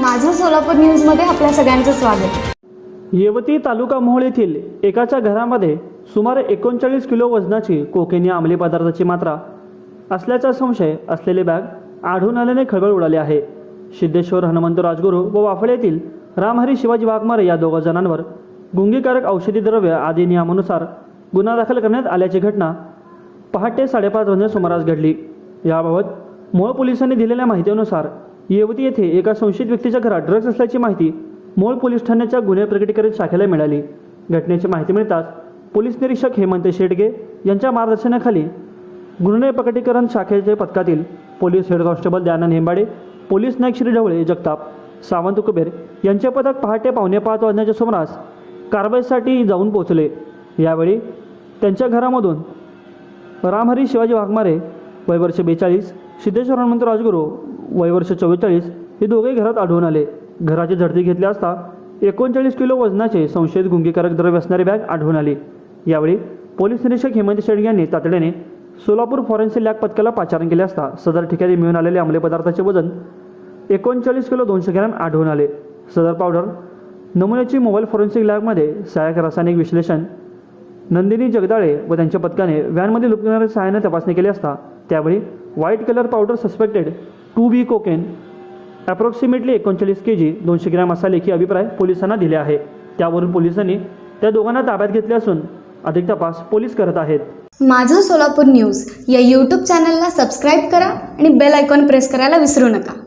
माझं सोलापूर न्यूजमध्ये आपल्या सगळ्यांचं स्वागत. येवती तालुका मोहोळ येथील एकाच्या घरामध्ये सुमारे एकोणचाळीस किलो वजनाची कोकेनी अंमली पदार्थाची मात्रा असल्याचा संशय असलेली बॅग आढळून आल्याने खळबळ उडाली आहे. सिद्धेश्वर हनुमंत राजगुरू व वाफळे येथील रामहरी शिवाजी वाघमारे या दोघा जणांवर गुंगीकारक औषधी द्रव्य आदी नियमानुसार गुन्हा दाखल करण्यात आल्याची घटना पहाटे साडेपाच वाजण्या सुमारास घडली. याबाबत मूळ पोलिसांनी दिलेल्या माहितीनुसार येवती येथे एका संशयित व्यक्तीच्या घरात ड्रग्ज असल्याची माहिती मोळ पोलीस ठाण्याच्या गुन्हे प्रकटीकरण शाखेला मिळाली. घटनेची माहिती मिळताच पोलीस निरीक्षक हेमंत शेडगे यांच्या मार्गदर्शनाखाली गुन्हे प्रकटीकरण शाखेचे पथकातील police head constable Dayanand Hembade police नायक श्री ढवळे जगताप सावंत कुबेर यांचे पथक पहाटे पावणे पाच वाजण्याच्या सुमारास कारवाईसाठी जाऊन पोहोचले. यावेळी त्यांच्या घरामधून रामहरी शिवाजी वाघमारे वय वर्ष बेचाळीस सिद्धेश्वर हनुमंत राजगुरू वय वर्ष चव्वेचाळीस हे दोघेही घरात आढळून आले. घराची झडती घेतली असता एकोणचाळीस किलो वजनाचे संशयित गुंगीकारक द्रव्य असणारी बॅग आढळून आली. यावेळी पोलीस निरीक्षक हेमंत शेड यांनी तातडीने सोलापूर फॉरेन्सिक लॅब पथकाला पाचारण केले असता सदर ठिकाणी मिळून आलेले अंमली पदार्थाचे वजन एकोणचाळीस किलो दोनशे ग्रॅम आढळून आले. सदर पावडर नमुन्याची मोबाईल फॉरेन्सिक लॅबमध्ये सहाय्यक रासायनिक विश्लेषण नंदिनी जगदाळे व त्यांच्या पथकाने व्हॅनमध्ये लुपणाऱ्या सहाय्याने तपासणी केली असता त्यावेळी white colour powder suspected to be cocaine approximately एकोणचाळीस के जी दोनशे ग्रॅम असा लेखी अभिप्राय पोलिसांना दिले आहे. त्यावरून पोलिसांनी त्या दोघांना ताब्यात घेतले असून अधिक तपास पोलीस करत आहेत. माझं सोलापूर न्यूज या यूट्यूब चॅनलला सबस्क्राईब करा आणि बेल आयकॉन प्रेस करायला विसरू नका.